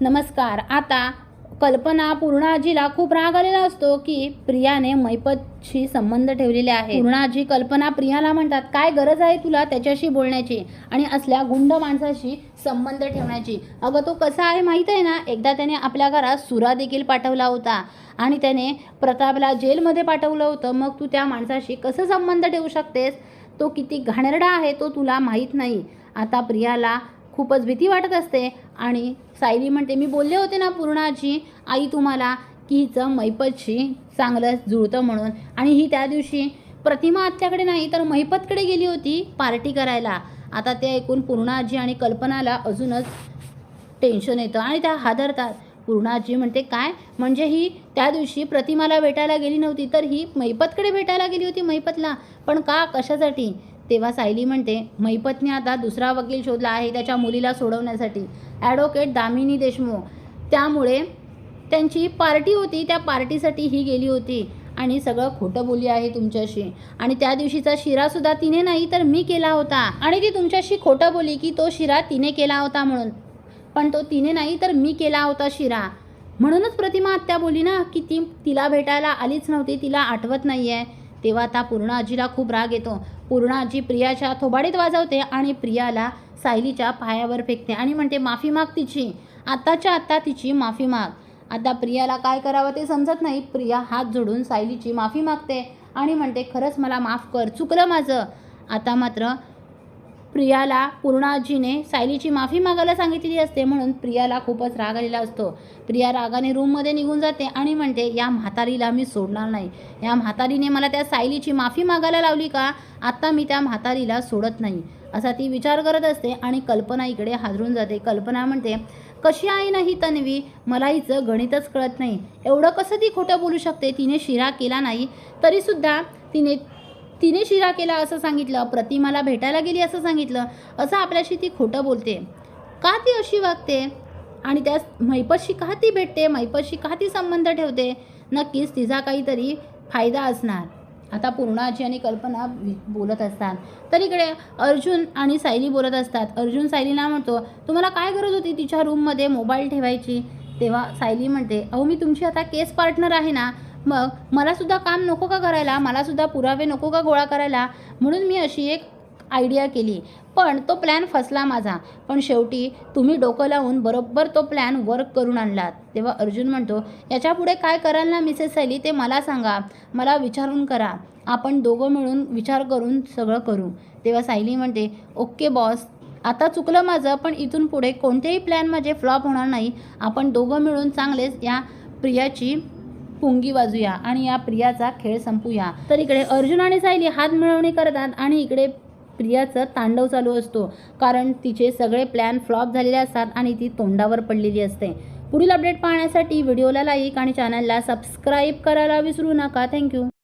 नमस्कार. आता कल्पना पूर्णाजीला खूप राग आलेला असतो की प्रियाने मैपतशी संबंध ठेवलेले आहे पूर्णाजी कल्पना प्रियाला म्हणतात काय गरज आहे तुला त्याच्याशी बोलण्याची आणि असल्या गुंड माणसाशी संबंध ठेवण्याची? अगं तो कसा आहे माहीत आहे ना? एकदा त्याने आपल्या घरात सुरा देखील पाठवला होता आणि त्याने प्रतापला जेलमध्ये पाठवलं होतं. मग तू त्या माणसाशी कसं संबंध ठेवू शकतेस? तो किती घाणेरडा आहे तो तुला माहीत नाही. आता प्रियाला खूपच भीती वाटत असते. आणि सायली म्हणते मी बोलले होते ना पूर्णाची आई तुम्हाला की हिचं मैपतशी चांगलं जुळतं म्हणून. आणि ही त्या दिवशी प्रतिमा आत्याकडे नाही तर मैपतकडे गेली होती पार्टी करायला. आता ते ऐकून पूर्णाजी आणि कल्पनाला अजूनच टेन्शन येतं आणि त्या हादरतात. पूर्णाजी म्हणते काय? म्हणजे ही त्या दिवशी प्रतिमाला भेटायला गेली नव्हती तर ही मैपतकडे भेटायला गेली होती मैपतला. पण का? कशासाठी? तेव्हा सायली म्हणते मैपतने आता दुसरा वकील शोधला आहे त्याच्या मुलीला सोडवण्यासाठी. ॲडव्होकेट दामिनी देशमुख त्यामुळे त्यांची पार्टी होती त्या पार्टीसाठी ही गेली होती आणि सगळं खोटं बोली आहे तुमच्याशी. आणि त्या दिवशीचा शिरासुद्धा तिने नाही तर मी केला होता. आणि ती तुमच्याशी खोटं बोली की तो शिरा तिने केला होता म्हणून. पण तो तिने नाही तर मी केला होता शिरा. म्हणूनच प्रतिमा आत्या बोली ना की ती तिला भेटायला आलीच नव्हती तिला आठवत नाही आहे तेव्हा आता पूर्णा आजीला खूप राग येतो. पूर्ण आजी प्रियाच्या थोबाडीत वाजवते आणि प्रियाला सायलीच्या पायावर फेकते आणि म्हणते माफी माग तिची. आत्ताच्या आत्ता तिची माफी माग. आता प्रियाला काय करावं ते समजत नाही. प्रिया हात जोडून सायलीची माफी मागते आणि म्हणते खरंच मला माफ कर. चुकलं माझं. आता मात्र प्रियाला पूर्णाजीने सायलीची माफी मागायला सांगितलेली असते म्हणून प्रियाला खूपच राग आलेला असतो. प्रिया रागाने रूममध्ये निघून जाते आणि म्हणते या म्हातारीला मी सोडणार नाही. या म्हातारीने मला त्या सायलीची माफी मागायला लावली का? आत्ता मी त्या म्हातारीला सोडत नाही. असा ती विचार करत असते आणि कल्पना इकडे हादरून जाते. कल्पना म्हणते कशी आहे ना ही तन्वी? मला हिचं गणितच कळत नाही. एवढं कसं ती खोटं बोलू शकते? तिने शिरा केला नाही. तरीसुद्धा तिने तिने शिरा केला असं सांगितलं प्रतिमाला भेटायला गेली असं सांगितलं असं आपल्याशी ती खोटं बोलते. का ती अशी वागते? आणि त्या मैपशी का ती भेटते? मैपशी का ती संबंध ठेवते? नक्कीच तिचा काहीतरी फायदा असणार. आता पूर्णाजी आणि कल्पना बोलत असतात. तर इकडे अर्जुन आणि सायली बोलत असतात. अर्जुन सायलीला म्हणतो तुम्हाला काय गरज होती तिच्या रूममध्ये मोबाईल ठेवायची? तेव्हा सायली म्हणते अहो मी तुमची आता केस पार्टनर आहे ना मग मलासुद्धा काम नको का करायला? मलासुद्धा पुरावे नको का गोळा करायला? म्हणून मी अशी एक आयडिया केली. पण तो प्लॅन फसला माझा. पण शेवटी तुम्ही डोकं लावून बरोबर तो प्लॅन वर्क करून आणलात. तेव्हा अर्जुन म्हणतो याच्यापुढे काय कराल ना मिसेस सैली ते मला सांगा. मला विचारून करा. आपण दोघं मिळून विचार करून सगळं करू. तेव्हा सायली म्हणते ओके बॉस आता चुकलं माझं पण इथून पुढे कोणतेही प्लॅन माझे फ्लॉप होणार नाही. आपण दोघं मिळून चांगलेच या प्रियाची पुंगी वाजूया आणि या प्रियाचा खेळ संपूया. तर इकडे अर्जुन आणि सायली हात मिळवणी करतात आणि इकडे प्रियाचं तांडव चालू असतो. कारण तिचे सगळे प्लॅन फ्लॉप झालेले असतात आणि ती तोंडावर पडलेली असते. पुढील अपडेट पाहण्यासाठी व्हिडिओला लाईक आणि चॅनलला सबस्क्राईब करायला विसरू नका. थँक्यू